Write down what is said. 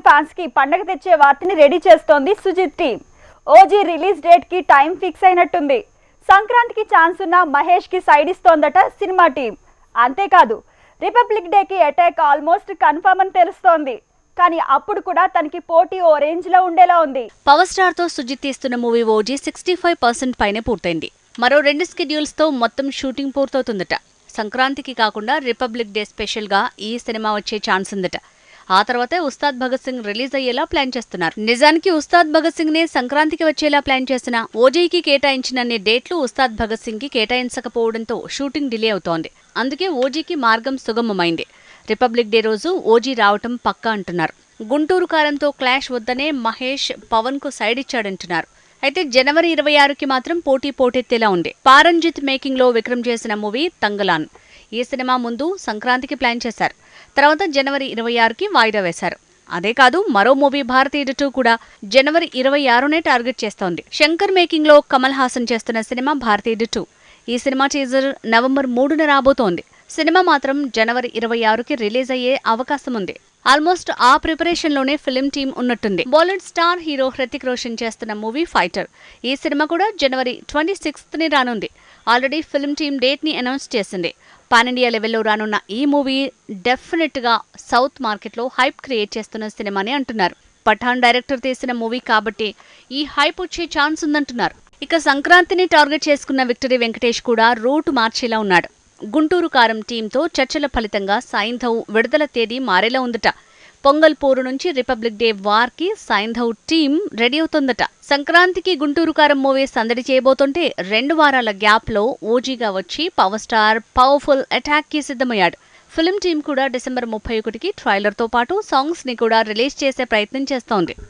Common ఫ్యాన్స్కి పండగ తెచ్చే వార్తని రెడీ చేస్తోంది సుజిత్ టీం. ఓజీ రిలీజ్ డేట్కి టైం ఫిక్స్ అయినట్టుంది. సంక్రాంతికి ఛాన్స్ ఉన్న మహేష్కి సైడ్ ఇస్తోందట సినిమా టీం. అంతేకాదు రిపబ్లిక్ డేకి అటాక్ ఆల్మోస్ట్ కన్ఫర్మ్ అని తెలుస్తోంది. కానీ అప్పుడు కూడా తనకి పోటీ ఓ రేంజ్లో ఉండేలా ఉంది. పవర్ స్టార్తో సుజిత్ తీస్తున్న movie OG sixty five percent పైనే పూర్తయింది. మరో రెండు స్కెడ్యూల్స్తో మొత్తం షూటింగ్ పూర్తవుతుందట. సంక్రాంతికి కాకుండా రిపబ్లిక్ డే స్పెషల్గా ఈ సినిమా వచ్చే ఛాన్స్ ఉందట. ఆ తర్వాతే ఉస్తాద్ భగత్ సింగ్ రిలీజ్ అయ్యేలా ప్లాన్ చేస్తున్నారు. నిజానికి ఉస్తాద్ భగత్ సింగ్ నే సంక్రాంతికి వచ్చేలా ప్లాన్ చేసిన ఓజీకి కేటాయించినన్ని డేట్లు ఉస్తాద్ భగత్ సింగ్కి కేటాయించకపోవడంతో షూటింగ్ డిలే అవుతోంది. అందుకే ఓజీకి మార్గం సుగమమైంది. రిపబ్లిక్ డే రోజు ఓజీ రావటం పక్కా అంటున్నారు. గుంటూరు కారంతో క్లాష్ వద్దనే మహేష్ పవన్కు సైడ్ ఇచ్చాడంటున్నారు. అయితే జనవరి ఇరవై ఆరుకి మాత్రం పోటీ పోటెత్తేలా ఉంది. పారంజిత్ మేకింగ్లో విక్రమ్ చేసిన మూవీ తంగలాన్. ఈ సినిమా ముందు సంక్రాంతికి ప్లాన్ చేశారు. తర్వాత జనవరి ఇరవై ఆరుకి వాయిదా వేశారు. అదే కాదు మరో మూవీ భారతీయుడు టూ కూడా జనవరి ఇరవై ఆరునే టార్గెట్ చేస్తోంది. శంకర్ మేకింగ్లో కమల్ హాసన్ చేస్తున్న సినిమా భారతీయుడు టూ ఈ సినిమా టీజర్ నవంబర్ మూడున రాబోతోంది. సినిమా మాత్రం జనవరి ఇరవై ఆరుకి రిలీజ్ అయ్యే అవకాశం ఉంది. ఆల్మోస్ట్ ఆ ప్రిపరేషన్లోనే ఫిలిం టీమ్ ఉన్నట్టుంది. Bollywood star hero Hrithik Roshan చేస్తున్న మూవీ ఫైటర్. ఈ సినిమా కూడా జనవరి ట్వంటీ సిక్స్త్ని రానుంది. ఆల్రెడీ ఫిలిం టీమ్ డేట్ని అనౌన్స్ చేసింది. పాన్ ఇండియా లెవెల్లో రానున్న ఈ మూవీ డెఫినెట్గా సౌత్ మార్కెట్లో హైప్ క్రియేట్ చేస్తున్న సినిమాని అంటున్నారు. పఠాన్ డైరెక్టర్ తీసిన మూవీ కాబట్టి ఈ హైప్ వచ్చే ఛాన్స్ ఉందంటున్నారు. ఇక సంక్రాంతిని టార్గెట్ చేసుకున్న విక్టరీ వెంకటేష్ కూడా రూట్ మార్చేలా ఉన్నాడు. గుంటూరు కారం టీంతో చర్చల ఫలితంగా సైంధవ్ విడుదల తేదీ మారేలా ఉందట. పొంగల్ పోరు నుంచి రిపబ్లిక్ డే వార్కి సైంధవ్ టీం రెడీ అవుతుందట. సంక్రాంతికి గుంటూరు కారం మూవీ సందడి చేయబోతుంటే రెండు వారాల గ్యాప్లో ఓజీగా వచ్చి పవర్ స్టార్ పవర్ఫుల్ అటాక్కి సిద్ధమయ్యాడు. ఫిల్మ్ టీం కూడా డిసెంబర్ ముప్పై ఒకటికి ట్రైలర్తో పాటు సాంగ్స్ని కూడా రిలీజ్ చేసే ప్రయత్నం చేస్తోంది.